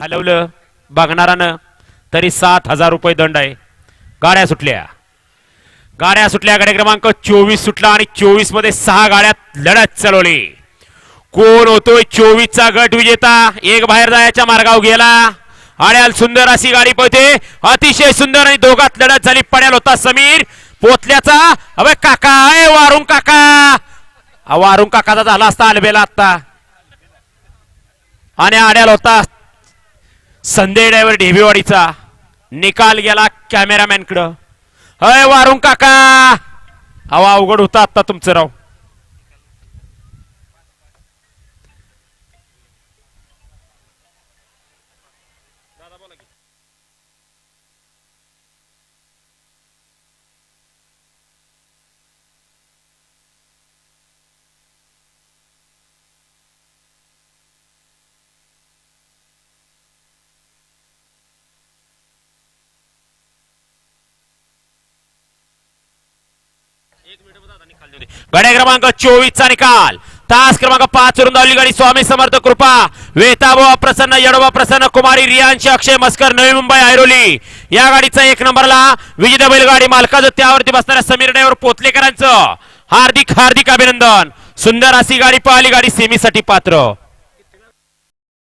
हलवलं बघणारानं तरी सात हजार रुपये दंड आहे. गाड्या सुटल्या. गाड्या सुटल्या गाड्या क्रमांक चोवीस सुटला आणि चोवीसमध्ये सहा गाड्यात लढत चालवली कोण होतोय चोवीसचा गट विजेता? एक बाहेर जायच्या मार्गावर गेला. आणि सुंदर अशी गाडी पळते. अतिशय सुंदर आणि दोघात लढत झाली. पड्याल होता समीर. पोतल्याचा. अबे काका ए वारुंग काका. हा, वारुंग काकाचा झाला असता अलबेला आता आणि आड्याल होता संदेह ड्रायव्हर ढेबीवाडीचा. निकाल गेला कॅमेरामॅनकडं अय वारुंग काका! हवा अवघड होता आत्ता तुमचं राव. गाड्या क्रमांक चोवीस चा निकाल. तास क्रमांक पाच वरून धावली गाडी. स्वामी समर्थ कृपा. वेताबोबा प्रसन्न यडोबा प्रसन्न कुमारी रियांशी अक्षय मस्कर नवी मुंबई ऐरोली. या गाडीचा एक नंबरला विजेता बैलगाडी मालकाचं त्यावरती बसणाऱ्या समीर ड्रायव्हर पोतलेकरांचं हार्दिक हार्दिक अभिनंदन. सुंदर अशी गाडी पळाली गाडी सेमीसाठी पात्र.